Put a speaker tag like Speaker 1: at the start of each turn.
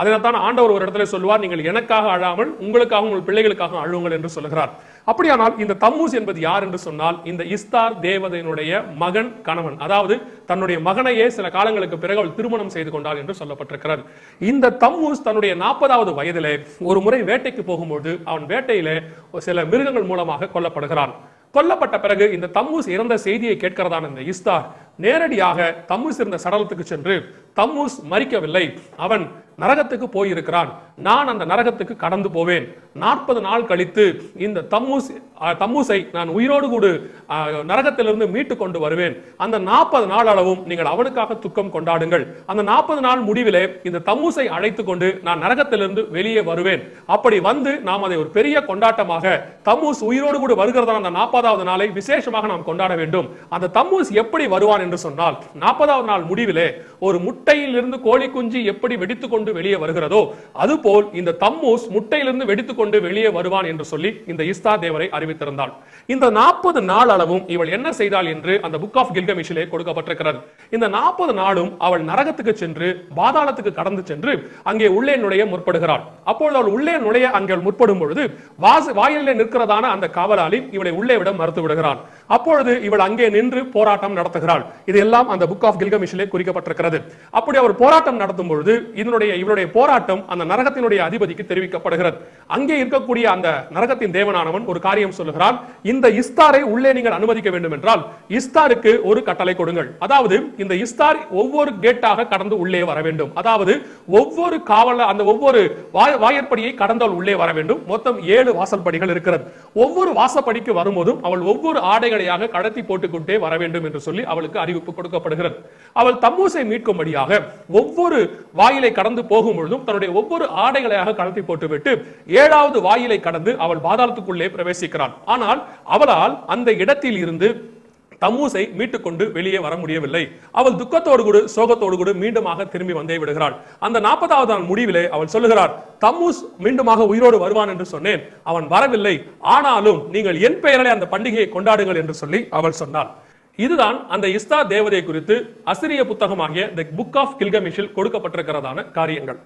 Speaker 1: அதனால்தான் ஆண்டவர் ஒரு இடத்துல சொல்லுவார் நீங்கள் எனக்காக அழாமல் உங்களுக்காக உங்கள் பிள்ளைகளுக்காக அழுவுங்கள் என்று சொல்லுகிறார். அப்படியானால் இந்த தம்மூஸ் என்பது யார் என்று சொன்னால் இந்த இஸ்தார் தேவதையினுடைய மகன் கணவன். அதாவது தன்னுடைய மகனையே சில காலங்களுக்கு பிறகு அவள் திருமணம் செய்து கொண்டாள் என்று சொல்லப்பட்டிருக்கிறார் இந்த தம்மூஸ் தன்னுடைய நாற்பதாவது வயதிலே ஒரு முறை வேட்டைக்கு போகும்போது அவன் வேட்டையிலே சில மிருகங்கள் மூலமாக கொல்லப்படுகிறான். கொல்லப்பட்ட பிறகு இந்த தம்மூஸ் இறந்த செய்தியை கேட்கிறதான இந்த இஸ்தார் நேரடியாக தம்மூஸ் இருந்த சடலத்துக்கு சென்று தம்மூஸ் மறிக்கவில்லை. அவன் நரகத்துக்கு போயிருக்கிறான். நான் அந்த நரகத்துக்கு கடந்து போவேன். நாற்பது நாள் கழித்து இந்த தம்மூஸ் தம்மூசை நான் உயிரோடு கூடு நரகத்திலிருந்து மீட்டு கொண்டு வருவேன். அந்த நாற்பது நாள் அளவும் நீங்கள் அவனுக்காக துக்கம் கொண்டாடுங்கள். அந்த நாற்பது நாள் முடிவிலே இந்த தம்மூசை அழைத்து கொண்டு நான் நரகத்திலிருந்து வெளியே வருவேன். அப்படி வந்து நாம் அதை ஒரு பெரிய கொண்டாட்டமாக தம்மூஸ் உயிரோடு கூட வருகிறதான அந்த நாற்பதாவது நாளை விசேஷமாக நாம் கொண்டாட வேண்டும். அந்த தம்மூஸ் எப்படி வருவான் என்று சொன்னால் நாற்பதாவது நாள் முடிவிலே ஒரு முட்டையிலிருந்து கோழி குஞ்சு எப்படி வெடித்துக்கொண்டு வெளியே வருகிறதோ அதுபோல் இந்த தம்மூஸ் முட்டையிலிருந்து வெடித்துக் கொண்டு வெளியே வருவான் என்று சொல்லி இந்த இஸ்தா தேவரை அறிவித்திருந்தாள். இந்த நாற்பது நாள் அளவும் இவள் என்ன செய்தாள் என்று அந்த புக் ஆஃப் கில்கமிஷிலே கொடுக்கப்பட்டிருக்கிறது. இந்த நாற்பது நாளும் அவள் நரகத்துக்கு சென்று பாதாளத்துக்கு கடந்து சென்று அங்கே உள்ளே நுழைய முற்படுகிறாள். அப்பொழுது அவள் உள்ளே நுழைய அங்கே முற்படும் பொழுது வாச வாயிலே நிற்கிறதான அந்த காவலாளி இவளை உள்ளே விட மறுத்து விடுகிறான். அப்பொழுது இவள் அங்கே நின்று போராட்டம் நடத்துகிறாள். இதெல்லாம் அந்த புக் ஆஃப் கில்கமிஷிலே குறிக்கப்பட்டிருக்கிறது. அப்படி அவர் போராட்டம் நடத்தும் பொழுது இதனுடைய இவளுடைய போராட்டம் அந்த நரகத்தினுடைய அதிபதிக்கு தெரிவிக்கப்படுகிறது. அங்கே இருக்கக்கூடிய அந்த நரகத்தின் தேவனானவன் ஒரு காரியம் சொல்லுகிறான். இந்த இஸ்தாரை உள்ளே நீங்கள் அனுமதிக்க வேண்டும் என்றால் இஸ்தாருக்கு ஒரு கட்டளை கொடுங்கள். அதாவது இந்த இஸ்தார் ஒவ்வொரு கேட்டாக கடந்து உள்ளே வர வேண்டும். அதாவது ஒவ்வொரு காவல அந்த ஒவ்வொரு வாயற்படியை கடந்தால் உள்ளே வர வேண்டும். மொத்தம் ஏழு வாசல் படிகள் இருக்கிறது. ஒவ்வொரு வாசப்படிக்கு வரும்போதும் அவள் ஒவ்வொரு ஆடைகள் ஆடைகளையாக கடத்தி போட்டுக்கொண்டே வர வேண்டும் என்று சொல்லி அவளுக்கு அறிவிப்பு கொடுக்கப்படுகிறது. அவள் தம்மூசை மீட்கும்படியாக ஒவ்வொரு வாயிலை கடந்து போகும் பொழுதும் தன்னுடைய ஒவ்வொரு ஆடைகளையாக கடத்தி போட்டுவிட்டு ஏழாவது வாயிலை கடந்து அவள் பாதாளத்துக்குள்ளே பிரவேசிக்கிறாள். ஆனால் அவளால் அந்த இடத்தில் இருந்து தம்மூசை மீட்டுக்கொண்டு வெளியே வர முடியவில்லை. அவள் துக்கத்தோடு கூட சோகத்தோடு கூட மீண்டுமாக திரும்பி வந்தே விடுகிறாள். அந்த நாற்பதாவது நாள் முடிவிலே அவள் சொல்லுகிறார் தம்மூஸ் மீண்டுமாக உயிரோடு வருவான் என்று சொன்னேன். அவன் வரவில்லை. ஆனாலும் நீங்கள் என் பெயரிலே அந்த பண்டிகையை கொண்டாடுங்கள் என்று சொல்லி அவள் சொன்னாள். இதுதான் அந்த இஸ்தா தேவதை குறித்து அசிரிய புத்தகமாகிய த புக் ஆஃப் கில்கமிஷில் கொடுக்கப்பட்டிருக்கிறதான காரியங்கள்.